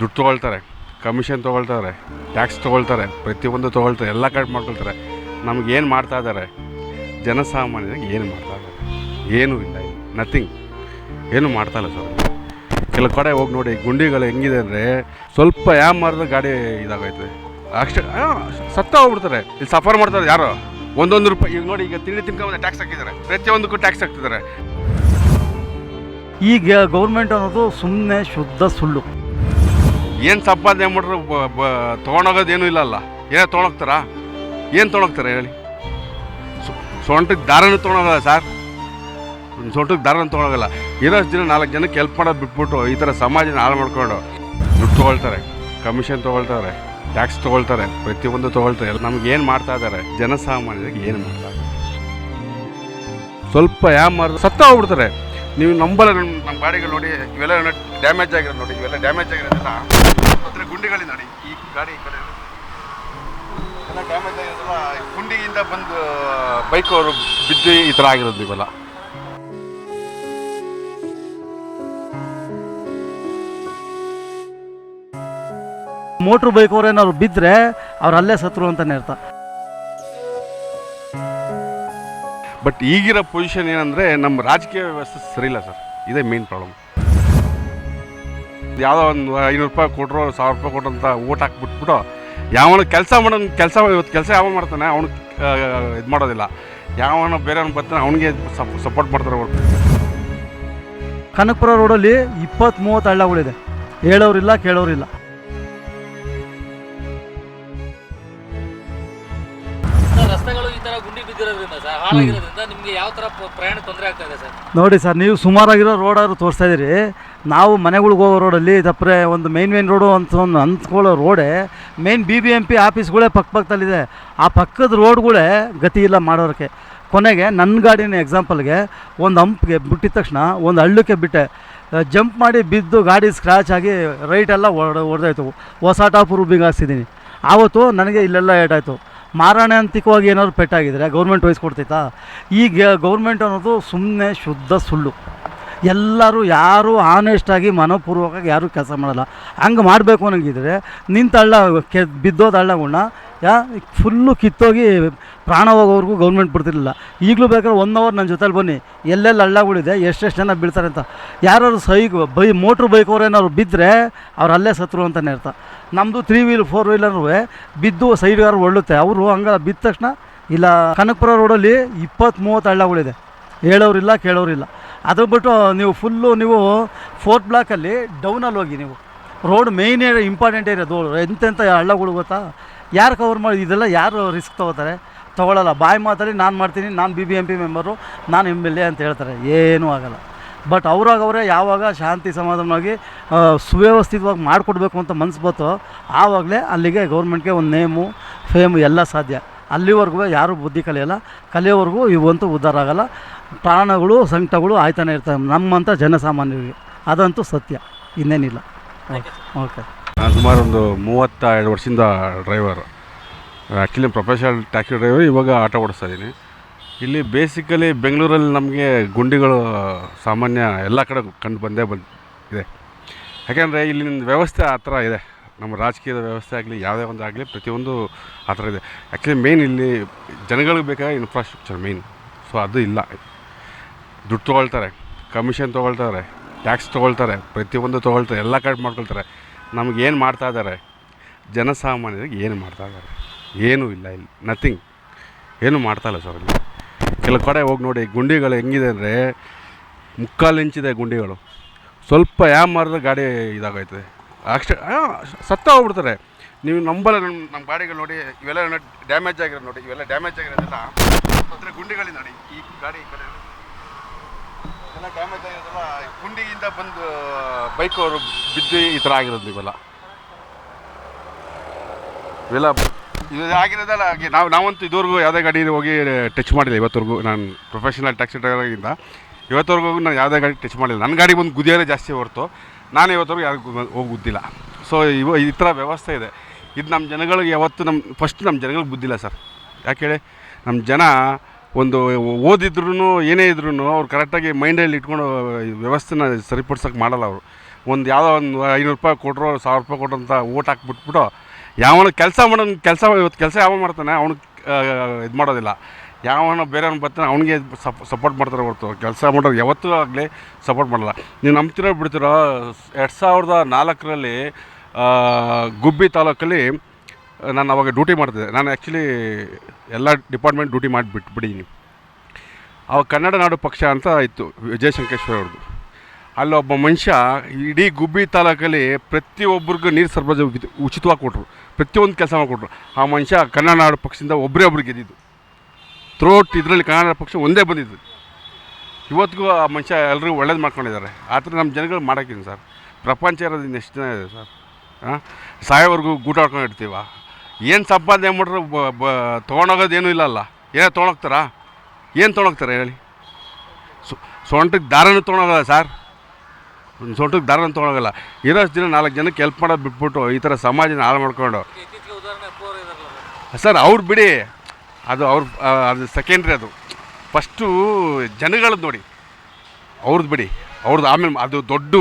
ದುಡ್ಡು ತೊಗೊಳ್ತಾರೆ ಕಮಿಷನ್ ತೊಗೊಳ್ತಾರೆ ಟ್ಯಾಕ್ಸ್ ತೊಗೊಳ್ತಾರೆ, ಪ್ರತಿಯೊಂದು ತೊಗೊಳ್ತಾರೆ, ಎಲ್ಲ ಕಟ್ ಮಾಡ್ಕೊಳ್ತಾರೆ. ನಮ್ಗೆ ಏನು ಮಾಡ್ತಾ ಇದ್ದಾರೆ? ಜನಸಾಮಾನ್ಯರಿಗೆ ಏನು ಮಾಡ್ತಾ ಇದ್ದಾರೆ? ಏನೂ ಇಲ್ಲ ನಥಿಂಗ್ ಏನು ಮಾಡ್ತಾ ಇಲ್ಲ ಸರ್. ಕೆಲವು ಕಡೆ ಹೋಗಿ ನೋಡಿ, ಗುಂಡಿಗಳು ಹೆಂಗಿದೆ ಅಂದರೆ ಸ್ವಲ್ಪ ಯಾವ ಮಾರಿದ್ರೆ ಗಾಡಿ ಇದಾಗೈತೆ ಅಷ್ಟೇ ಸತ್ತ ಹೋಗ್ಬಿಡ್ತಾರೆ. ಇಲ್ಲಿ ಸಫರ್ ಮಾಡ್ತಾರೆ ಯಾರು? ಒಂದೊಂದು ರೂಪಾಯಿ, ಈಗ ನೋಡಿ, ಈಗ ತಿಂಡಿ ತಿನ್ಕೊಂಡು ಟ್ಯಾಕ್ಸ್ ಹಾಕಿದ್ದಾರೆ. ಪ್ರತಿಯೊಂದಕ್ಕೂ ಟ್ಯಾಕ್ಸ್ ಹಾಕ್ತಿದ್ದಾರೆ. ಈಗ ಗೌರ್ಮೆಂಟ್ ಅನ್ನೋದು ಸುಮ್ಮನೆ ಶುದ್ಧ ಸುಳ್ಳು. ಏನು ಸಂಪಾದನೆ ಮಾಡ್ರು? ತೊಗೊಂಡೋಗೋದೇನು ಇಲ್ಲಲ್ಲ. ಏನೋ ತೊಗೊಂಡೋಗ್ತಾರಾ? ಏನು ತೊಗೊಂಡೋಗ್ತಾರೆ ಹೇಳಿ. ಸೊಂಟಕ್ಕೆ ದಾರನೂ ತೊಗೊಂಡೋಗಲ್ಲ ಸರ್. ಸೊಂಟಕ್ಕೆ ದಾರನೂ ತೊಗೊಂಡೋಗಲ್ಲ. ಇರೋಷ್ಟು ಜನ ನಾಲ್ಕು ಜನಕ್ಕೆ ಹೆಲ್ಪ್ ಮಾಡೋದು ಬಿಟ್ಬಿಟ್ಟು ಈ ಥರ ಸಮಾಜನ ಹಾಳು ಮಾಡ್ಕೊಂಡು ದುಡ್ಡು ತೊಗೊಳ್ತಾರೆ ಕಮಿಷನ್ ತೊಗೊಳ್ತಾರೆ ಟ್ಯಾಕ್ಸ್ ತೊಗೊಳ್ತಾರೆ, ಪ್ರತಿಯೊಂದು ತೊಗೊಳ್ತಾರೆ. ನಮ್ಗೆ ಏನು ಮಾಡ್ತಾ ಇದ್ದಾರೆ ಜನಸಾಮಾನ್ಯರಿಗೆ ಏನು ಮಾಡ್ತಾ ಸ್ವಲ್ಪ ಯಾವ ಮರ ಸತ್ತ ಹೋಗ್ಬಿಡ್ತಾರೆ. ನೀವು ನಂಬಲ್ಲ ನಮ್ಮ ಗಾಡಿಗಳು ನೋಡಿ, ಇವೆಲ್ಲ ಡ್ಯಾಮೇಜ್ ಆಗಿರೋದು ನೋಡಿ, ಇವೆಲ್ಲ ಡ್ಯಾಮೇಜ್ ಆಗಿರೋದಿಲ್ಲ ಗುಂಡಿಗಳಿಂದ ನೋಡಿ. ಈ ಗಾಡಿ ಈ ಕಡೆ ಎಲ್ಲ ಡ್ಯಾಮೇಜ್ ಆಗಿರೋದಲ್ಲ ಗುಂಡಿಯಿಂದ ಬಂದು ಬೈಕ್ ಅವರು ಬಿದ್ದು ಈ ಥರ ಆಗಿರೋದು ಇವೆಲ್ಲ. ಮೋಟ್ರ್ ಬೈಕ್ ಅವ್ರೇನಾದ್ರು ಬಿದ್ದರೆ ಅವ್ರು ಅಲ್ಲೇ ಸತ್ರು ಅಂತಲೇ ಅರ್ಥ. ಬಟ್ ಈಗಿರೋ ಪೊಸಿಷನ್ ಏನಂದರೆ ನಮ್ಮ ರಾಜಕೀಯ ವ್ಯವಸ್ಥೆ ಸರಿ ಇಲ್ಲ ಸರ್. ಇದೇ ಮೇನ್ ಪ್ರಾಬ್ಲಮ್ ಯಾವುದೋ ಒಂದು ಐನೂರು ರೂಪಾಯಿ ಕೊಟ್ಟರು ಸಾವಿರ ರೂಪಾಯಿ ಕೊಟ್ಟರು ಅಂತ ಓಟ್ ಹಾಕ್ಬಿಟ್ಬಿಟ್ಟು ಯಾವನ ಕೆಲಸ ಮಾಡೋ ಕೆಲಸ ಇವತ್ತು ಕೆಲಸ ಯಾವ ಮಾಡ್ತಾನೆ, ಅವನು ಇದು ಮಾಡೋದಿಲ್ಲ. ಯಾವನ ಬೇರೆಯವ್ನು ಬರ್ತಾನೆ, ಅವನಿಗೆ ಸಪೋರ್ಟ್ ಮಾಡ್ತಾರೆ ಅವರು. ಕನಕಪುರ ರೋಡಲ್ಲಿ ಇಪ್ಪತ್ತು ಮೂವತ್ತು ಹಳ್ಳಗಳಿದೆ ಹೇಳೋರಿಲ್ಲ, ಕೇಳೋರಿಲ್ಲ. ರಸ್ತೆಗಳು ಈ ತರ ಗುಂಡಿ ಬಿದ್ದಿರೋದ್ರಿಂದ ಸರ್ ಹಾಳಾಗಿರೋದ್ರಿಂದ ನಿಮ್ಗೆ ಯಾವ ತರ ಪ್ರಯಾಣ ತೊಂದರೆ ಆಗ್ತಾ ಇದೆ ಸರ್? ನೋಡಿ ಸರ್ ನೀವು ಸುಮಾರಾಗಿರೋ ರೋಡಾದ್ರು ತೋರಿಸ್ತಾ ಇದ್ದೀರಿ. ನಾವು ಮನೆಗಳಿಗೆ ಹೋಗೋ ರೋಡಲ್ಲಿ ತಪ್ಪರೆ ಒಂದು ಮೈನ್ ಮೇನ್ ರೋಡು ಅಂತ ಒಂದು ಅಂದ್ಕೊಳ್ಳೋ ರೋಡೇ main B B M P ಆಫೀಸ್ಗಳೇ ಪಕ್ಕ ಪಕ್ಕದಲ್ಲಿದೆ ಆ ಪಕ್ಕದ ರೋಡ್ಗಳೇ ಗತಿ ಇಲ್ಲ ಮಾಡೋರಕ್ಕೆ. ಕೊನೆಗೆ ನನ್ನ ಗಾಡಿನ ಎಕ್ಸಾಂಪಲ್ಗೆ ಒಂದು ಹಂಪ್ಗೆ ಬಿಟ್ಟಿದ ತಕ್ಷಣ ಒಂದು ಹಳ್ಳಕ್ಕೆ ಬಿಟ್ಟೆ. ಜಂಪ್ ಮಾಡಿ ಬಿದ್ದು ಗಾಡಿ ಸ್ಕ್ರ್ಯಾಚ್ ಆಗಿ ರೈಟೆಲ್ಲ ಹೊಡೆದಾಯ್ತು ಹೊಸ ಟಾಪ್ ರೂಬಿಂಗ್ ಹಾಕ್ಸಿದ್ದೀನಿ. ಆವತ್ತು ನನಗೆ ಇಲ್ಲೆಲ್ಲ ಏಟಾಯಿತು. ಮಾರಣಾಂತಿಕವಾಗಿ ಏನಾದ್ರು ಪೆಟ್ಟಾಗಿದ್ರೆ ಗೌರ್ಮೆಂಟ್ ವಹಿಸ್ಕೊಡ್ತೈತಾ ಈಗ ಗೌರ್ಮೆಂಟ್ ಅನ್ನೋದು ಸುಮ್ಮನೆ ಶುದ್ಧ ಸುಳ್ಳು. ಎಲ್ಲರೂ ಯಾರೂ ಆನೆಸ್ಟಾಗಿ ಮನಪೂರ್ವಕವಾಗಿ ಯಾರೂ ಕೆಲಸ ಮಾಡಲ್ಲ. ಹಂಗೆ ಮಾಡಬೇಕು ಅನ್ನೋಂಗಿದ್ರೆ ನಿಂತ ಹಳ್ಳ, ಕೆ, ಬಿದ್ದೋದ ಹಳ್ಳಗಳನ್ನ ಯಾ ಫುಲ್ಲು ಕಿತ್ತೋಗಿ ಪ್ರಾಣ ಹೋಗೋವರೆಗೂ ಗೌರ್ಮೆಂಟ್ ಬಿಡ್ತಿರಲಿಲ್ಲ. ಈಗಲೂ ಬೇಕಾದ್ರೆ ಒನ್ ಅವರ್ ನನ್ನ ಜೊತೆಲಿ ಬನ್ನಿ. ಎಲ್ಲೆಲ್ಲಿ ಹಳ್ಳಗಳಿದೆ, ಎಷ್ಟೆಷ್ಟು ಜನ ಬೀಳ್ತಾರೆ ಅಂತ. ಯಾರು ಸೈಕ್ ಬೈ ಮೋಟ್ರ್ ಬೈಕ್ ಅವ್ರೇನಾದ್ರು ಬಿದ್ದರೆ ಅವ್ರು ಅಲ್ಲೇ ಸತ್ರು ಅಂತಲೇ ಅರ್ಥ. ನಮ್ಮದು ತ್ರೀ ವೀಲ್ ಫೋರ್ ವೀಲರ್ನು ಬಿದ್ದು ಸೈಡ್ಗಾರು ಒಳ್ಳುತ್ತೆ. ಅವರು ಹಂಗೆ ಬಿದ್ದ ತಕ್ಷಣ, ಇಲ್ಲ, ಕನಕಪುರ ರೋಡಲ್ಲಿ ಇಪ್ಪತ್ತು ಮೂವತ್ತು ಹಳ್ಳಗಳಿದೆ. ಹೇಳೋರಿಲ್ಲ ಕೇಳೋರಿಲ್ಲ ಅದು ಬಿಟ್ಟು ನೀವು ಫುಲ್ಲು ನೀವು ಫೋರ್ತ್ ಬ್ಲಾಕಲ್ಲಿ ಡೌನಲ್ಲಿ ಹೋಗಿ ನೀವು. ರೋಡ್ ಮೇಯ್ನ್ ಇಂಪಾರ್ಟೆಂಟ್ ಏರಿಯಾ ಇರೋದು. ಎಂತೆಂಥ ಹಳ್ಳಗಳು ಗೊತ್ತಾ? ಯಾರು ಕವರ್ ಮಾಡಿ, ಇದೆಲ್ಲ ಯಾರು ರಿಸ್ಕ್ ತೊಗೋತಾರೆ? ತೊಗೊಳಲ್ಲ. ಬಾಯಿ ಮಾತಾಡಿ ನಾನು ಮಾಡ್ತೀನಿ, ನಾನು B B M P member ನಾನು ಎಂ ಎಲ್ ಎ ಅಂತ ಹೇಳ್ತಾರೆ. ಏನೂ ಆಗಲ್ಲ. ಬಟ್ ಅವ್ರಾಗ ಅವರೇ ಯಾವಾಗ ಶಾಂತಿ ಸಮಾಧಾನವಾಗಿ ಸುವ್ಯವಸ್ಥಿತವಾಗಿ ಮಾಡಿಕೊಡ್ಬೇಕು ಅಂತ ಮನಸ್ಸು ಬತ್ತೋ, ಆವಾಗಲೇ ಅಲ್ಲಿಗೆ ಗೌರ್ಮೆಂಟ್ಗೆ ಒಂದು ನೇಮು ಫೇಮು ಎಲ್ಲ ಸಾಧ್ಯ. ಅಲ್ಲಿವರೆಗೂ ಯಾರೂ ಬುದ್ಧಿ ಕಲಿಯಲ್ಲ, ಕಲಿಯೋವರೆಗೂ ಇವಂತೂ ಉದ್ಧಾರ ಆಗಲ್ಲ. ಪ್ರಾಣಗಳು, ಸಂಕಟಗಳು ಆಯ್ತಾನೆ ಇರ್ತವೆ ನಮ್ಮಂಥ ಜನಸಾಮಾನ್ಯರಿಗೆ. ಅದಂತೂ ಸತ್ಯ, ಇನ್ನೇನಿಲ್ಲ. ಓಕೆ ನಾನು ಸುಮಾರು ಒಂದು ಮೂವತ್ತ ಎರಡು ವರ್ಷದಿಂದ driver actually professional taxi driver ಇವಾಗ ಆಟೋ ಓಡಿಸ್ತಾ ಇದ್ದೀನಿ. ಇಲ್ಲಿ ಬೇಸಿಕಲಿ ಬೆಂಗಳೂರಲ್ಲಿ ನಮಗೆ ಗುಂಡಿಗಳು ಸಾಮಾನ್ಯ ಎಲ್ಲ ಕಡೆ ಕಂಡು ಬಂದೇ ಬಂದು ಇದೆ ಯಾಕೆಂದರೆ ಇಲ್ಲಿನ ವ್ಯವಸ್ಥೆ ಆ ಥರ ಇದೆ. ನಮ್ಮ ರಾಜಕೀಯದ ವ್ಯವಸ್ಥೆ ಆಗಲಿ, ಯಾವುದೇ ಒಂದು ಆಗಲಿ, ಪ್ರತಿಯೊಂದು ಆ ಥರ ಇದೆ. ಆ್ಯಕ್ಚುಲಿ ಮೇಯ್ನ್ ಇಲ್ಲಿ ಜನಗಳಿಗೆ ಬೇಕಾದ ಇನ್ಫ್ರಾಸ್ಟ್ರಕ್ಚರ್ ಮೇಯ್ನ್ ಸೊ ಅದು ಇಲ್ಲ. ದುಡ್ಡು ತೊಗೊಳ್ತಾರೆ ಕಮಿಷನ್ ತೊಗೊಳ್ತಾರೆ ಟ್ಯಾಕ್ಸ್ ತೊಗೊಳ್ತಾರೆ, ಪ್ರತಿಯೊಂದು ತೊಗೊಳ್ತಾರೆ, ಎಲ್ಲ ಕಟ್ ಮಾಡ್ಕೊಳ್ತಾರೆ. ನಮ್ಗೆ ಏನು ಮಾಡ್ತಾ ಇದ್ದಾರೆ? ಜನಸಾಮಾನ್ಯರಿಗೆ ಏನು ಮಾಡ್ತಾ ಇದ್ದಾರೆ? ಏನೂ ಇಲ್ಲ ಇಲ್ಲಿ ನಥಿಂಗ್ ಏನು ಮಾಡ್ತಾ ಇಲ್ಲ ಸರ್ ಇಲ್ಲಿ. ಕೆಲವು ಕಡೆ ಹೋಗಿ ನೋಡಿ, ಗುಂಡಿಗಳು ಹೆಂಗಿದೆ ಅಂದರೆ ಮುಕ್ಕಾಲು ಇಂಚಿದೆ ಗುಂಡಿಗಳು. ಸ್ವಲ್ಪ ಯಾವ ಮರದ ಗಾಡಿ ಇದಾಗೈತೆ ಅಷ್ಟೇ ಸತ್ತ ಹೋಗ್ಬಿಡ್ತಾರೆ ನೀವು ನಂಬಲ್ಲ ನಮ್ಮ ನಮ್ಮ ಗಾಡಿಗಳು ನೋಡಿ, ಇವೆಲ್ಲ ಡ್ಯಾಮೇಜ್ ಆಗಿರೋದು ನೋಡಿ, ಇವೆಲ್ಲ ಡ್ಯಾಮೇಜ್ ಆಗಿರೋದೆಲ್ಲ ಅಂದರೆ ಗುಂಡಿಗಳಿಂದ ನೋಡಿ, ಈ ಗಾಡಿ ಈ ಕಡೆ. ಎಲ್ಲ ಡ್ಯಾಮೇಜ್ ಆಗಿರೋದೆಲ್ಲ ಗುಂಡಿಯಿಂದ ಬಂದು ಬೈಕ್ ಅವರು ಬಿದ್ದು ಈ ಥರ ಆಗಿರೋದು ಇವೆಲ್ಲ ಇವೆಲ್ಲ, ಇದು ಆಗಿರೋದಲ್ಲ ಹಾಗೆ, ನಾವು, ನಾವಂತೂ ಇದುವರೆಗೂ ಯಾವುದೇ ಗಾಡಿ ಹೋಗಿ ಟಚ್ ಮಾಡಿಲ್ಲ. ಇವತ್ತವರೆಗೂ ನಾನು ಪ್ರೊಫೆಷನಲ್ ಟ್ಯಾಕ್ಸಿ ಡ್ರೈವರ್ಗಿಂತ ಇವತ್ತವರೆಗೂ ನಾನು ಯಾವುದೇ ಗಾಡಿ ಟಚ್ ಮಾಡಿಲ್ಲ. ನನ್ನ ಗಾಡಿ ಬಂದು ಗುದಿಯೋದೇ ಜಾಸ್ತಿ ಹೊರತು. ನಾನು ಇವತ್ತವರೆಗೂ ಯಾರಿಗೂ ಹೋಗುದಿಲ್ಲ ಸೊ ಇವ, ಈ ಥರ ವ್ಯವಸ್ಥೆ ಇದೆ. ಇದು ನಮ್ಮ ಜನಗಳಿಗೆ ಯಾವತ್ತು ನಮ್ಮ ಫಸ್ಟ್ ನಮ್ಮ ಜನಗಳಿಗೆ ಬುದ್ಧಿಲ್ಲ ಸರ್. ಯಾಕೆ ಹೇಳಿ? ನಮ್ಮ ಜನ ಒಂದು ಓದಿದ್ರು ಏನೇ ಇದ್ರೂ ಅವ್ರು ಕರೆಕ್ಟಾಗಿ ಮೈಂಡಲ್ಲಿ ಇಟ್ಕೊಂಡು ವ್ಯವಸ್ಥೆನ ಸರಿಪಡ್ಸೋಕೆ ಮಾಡಲ್ಲ ಅವರು. ಒಂದು ಯಾವುದೋ ಒಂದು ಐನೂರು ರೂಪಾಯಿ ಕೊಟ್ಟರು ಸಾವಿರ ರೂಪಾಯಿ ಕೊಟ್ಟಂತ ಓಟ್ ಹಾಕ್ಬಿಟ್ಬಿಟ್ಟು, ಯಾವನ ಕೆಲಸ ಮಾಡೋನು, ಕೆಲಸ, ಇವತ್ತು ಕೆಲಸ ಯಾವ ಮಾಡ್ತಾನೆ, ಅವನು ಇದು ಮಾಡೋದಿಲ್ಲ. ಯಾವನ ಬೇರೆಯವ್ನು ಬರ್ತಾನೆ ಅವನಿಗೆ ಸಪ್ ಸಪೋರ್ಟ್ ಮಾಡ್ತಾರೆ ಹೊರತು. ಕೆಲಸ ಮಾಡೋರು ಯಾವತ್ತೂ ಆಗಲಿ ಸಪೋರ್ಟ್ ಮಾಡಲ್ಲ. ನೀವು ನಂಬ್ತಿರೋ ಬಿಡ್ತಿರೋ, ಎರಡು ಸಾವಿರದ ನಾಲ್ಕರಲ್ಲಿ ಗುಬ್ಬಿ ತಾಲೂಕಲ್ಲಿ ನಾನು ಅವಾಗ ಡ್ಯೂಟಿ ಮಾಡ್ತಿದ್ದೆ. ನಾನು ಆ್ಯಕ್ಚುಲಿ ಎಲ್ಲ ಡಿಪಾರ್ಟ್ಮೆಂಟ್ ಡ್ಯೂಟಿ ಮಾಡಿಬಿಟ್ಟು ಬಿಡೀನಿ. ಅವಾಗ ಕನ್ನಡ ನಾಡು ಪಕ್ಷ ಅಂತ ಇತ್ತು ವಿಜಯ್ ಸಂಕೇಶ್ವರ ಅವ್ರದ್ದು ಅಲ್ಲೊಬ್ಬ ಮನುಷ್ಯ ಇಡೀ ಗುಬ್ಬಿ ತಾಲೂಕಲ್ಲಿ ಪ್ರತಿಯೊಬ್ಬರಿಗೂ ನೀರು ಸರಬರಾಜು ಉಚಿತವಾಗಿ ಕೊಟ್ಟರು ಪ್ರತಿಯೊಂದು ಕೆಲಸ ಮಾಡಿಕೊಟ್ರು ಆ ಮನುಷ್ಯ ಕನ್ನಡ ನಾಡು ಪಕ್ಷದಿಂದ ಒಬ್ಬರೇ ಒಬ್ರು ಗೆದ್ದಿದ್ದು. ಥ್ರೋಟ್ ಇದರಲ್ಲಿ ಕನ್ನಡ ಪಕ್ಷ ಒಂದೇ ಬಂದಿದ್ದು. ಇವತ್ತಿಗೂ ಆ ಮನುಷ್ಯ ಎಲ್ಲರಿಗೂ ಒಳ್ಳೇದು ಮಾಡ್ಕೊಂಡಿದ್ದಾರೆ. ಆ ಥರ ನಮ್ಮ ಜನಗಳು ಮಾಡೋಕ್ಕಿಲ್ಲ ಸರ್. ಪ್ರಪಂಚ ಇರೋದು ಇನ್ನು ಎಷ್ಟು ಜನ ಇದೆ ಸರ್? ಹಾಂ ಸಾಯೋವರೆಗೂ ಗೂಟ ಇರ್ತೀವ? ಏನು ಸಂಪಾದನೆ ಮಾಡ್ರೆ ಬ ಬ ತೊಗೊಂಡೋಗೋದು ಏನೂ ಇಲ್ಲಲ್ಲ. ಏನೋ ತೊಗೊಂಡೋಗ್ತಾರಾ? ಏನು ತೊಗೊಂಡೋಗ್ತಾರೆ ಹೇಳಿ? ಸೊ- ಸೊಂಟಕ್ಕೆ ದಾರನೂ ತೊಗೊಂಡೋಗಲ್ಲ ಸರ್. ಸೊಂಟಕ್ಕೆ ದಾರನೂ ತೊಗೊಂಡೋಗಲ್ಲ. ಇರೋಷ್ಟು ದಿನ ನಾಲ್ಕು ಜನಕ್ಕೆ ಹೆಲ್ಪ್ ಮಾಡೋದು ಬಿಟ್ಬಿಟ್ಟು ಈ ಥರ ಸಮಾಜನ ಹಾಳು ಮಾಡ್ಕೊಂಡು. ಸರ್ ಅವ್ರು ಬಿಡಿ. ಅದು ಅವ್ರ ಅದು ಸೆಕೆಂಡ್ರಿ ಅದು. ಫಸ್ಟು ಜನಗಳದ್ದು ನೋಡಿ. ಅವ್ರದ್ದು ಬಿಡಿ. ಅವ್ರದ್ದು ಆಮೇಲೆ ಅದು ದೊಡ್ಡ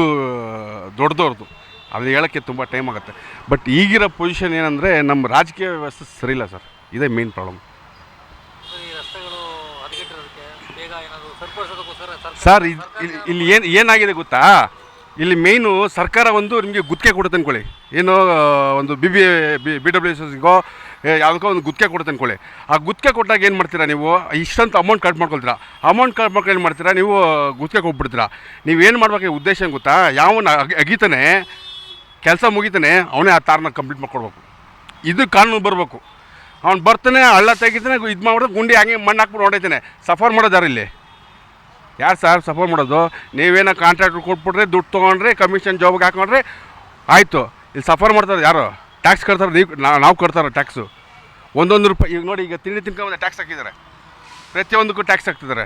ದೊಡ್ಡದವ್ರದ್ದು. ಅದು ಹೇಳೋಕ್ಕೆ ತುಂಬ ಟೈಮ್ ಆಗುತ್ತೆ. ಬಟ್ ಈಗಿರೋ ಪೊಸಿಷನ್ ಏನಂದರೆ ನಮ್ಮ ರಾಜಕೀಯ ವ್ಯವಸ್ಥೆ ಸರಿಯಿಲ್ಲ ಇಲ್ಲ ಸರ್. ಇದೇ ಮೇನ್ ಪ್ರಾಬ್ಲಮ್ ಸರ್ ಇದು ಇಲ್ಲಿ ಇಲ್ಲಿ ಏನು ಏನಾಗಿದೆ ಗೊತ್ತಾ? ಇಲ್ಲಿ ಮೇಯ್ನು ಸರ್ಕಾರ ಒಂದು ನಿಮಗೆ ಗುತ್ತಿಗೆ ಕೊಡುತ್ತೆ ಅಂದ್ಕೊಳ್ಳಿ ಏನು ಒಂದು B B B W S ಎಸ್ಗೋ ಯಾವುದಕ್ಕೋ ಒಂದು ಗುತ್ತಿಗೆ ಕೊಡುತ್ತೆ ಅಂದ್ಕೊಳ್ಳಿ ಆ ಗುತ್ತಿಗೆ ಕೊಟ್ಟಾಗ ಏನು ಮಾಡ್ತೀರಾ ನೀವು? ಇಷ್ಟಂತ ಅಮೌಂಟ್ ಕಟ್ ಮಾಡ್ಕೊಳ್ತೀರಾ? ಅಮೌಂಟ್ ಕಟ್ ಮಾಡ್ಕೊಂಡು ಏನು ಮಾಡ್ತೀರಾ? ನೀವು ಗುತ್ತಿಗೆ ಕೊಟ್ಬಿಡ್ತೀರಾ? ನೀವೇನು ಮಾಡ್ಬೇಕು ಉದ್ದೇಶ ಗೊತ್ತಾ? ಯಾವನ ಅಗಿ- ಅಗಿತಾನೆ, ಕೆಲಸ ಮುಗಿತಾನೆ, ಅವನೇ ಆ ತಾರನ್ನ ಕಂಪ್ಲೀಟ್ ಮಾಡ್ಕೊಡ್ಬೇಕು ಇದು ಕಾನೂನು ಬರಬೇಕು. ಅವ್ನು ಬರ್ತಾನೆ, ಹಳ್ಳ ತೆಗಿತಾನೆ, ಇದು ಮಾಡ್ಬಿಟ್ಟು ಗುಂಡಿ ಹಾಗೆ ಮಣ್ಣು ಹಾಕ್ಬಿಟ್ಟು ಹೊಡೈತಾನೆ ಸಫರ್ ಮಾಡೋದು ಯಾರು ಇಲ್ಲಿ? ಯಾರು ಸರ್ ಸಫರ್ ಮಾಡೋದು? ನೀವೇನೋ ಕಾಂಟ್ರಾಕ್ಟ್ರ್ ಕೊಟ್ಬಿಟ್ರೆ ದುಡ್ಡು ತೊಗೊಂಡ್ರೆ ಕಮಿಷನ್ ಜಾಬ್ಗೆ ಹಾಕೊಂಡ್ರೆ ಆಯಿತು. ಇಲ್ಲಿ ಸಫರ್ ಮಾಡ್ತಾರೆ ಯಾರು? ಟ್ಯಾಕ್ಸ್ ಕಟ್ತಾರೆ, ನೀವು ನಾವು ಕಟ್ತಾರೆ ಟ್ಯಾಕ್ಸು ಒಂದೊಂದು ರೂಪಾಯಿ, ಈಗ ನೋಡಿ, ಈಗ ತಿಂಡಿ ತಿನ್ಕೊಂಬಂದು ಟ್ಯಾಕ್ಸ್ ಹಾಕಿದ್ದಾರೆ. ಪ್ರತಿಯೊಂದಕ್ಕೂ ಟ್ಯಾಕ್ಸ್ ಹಾಕ್ತಿದ್ದಾರೆ.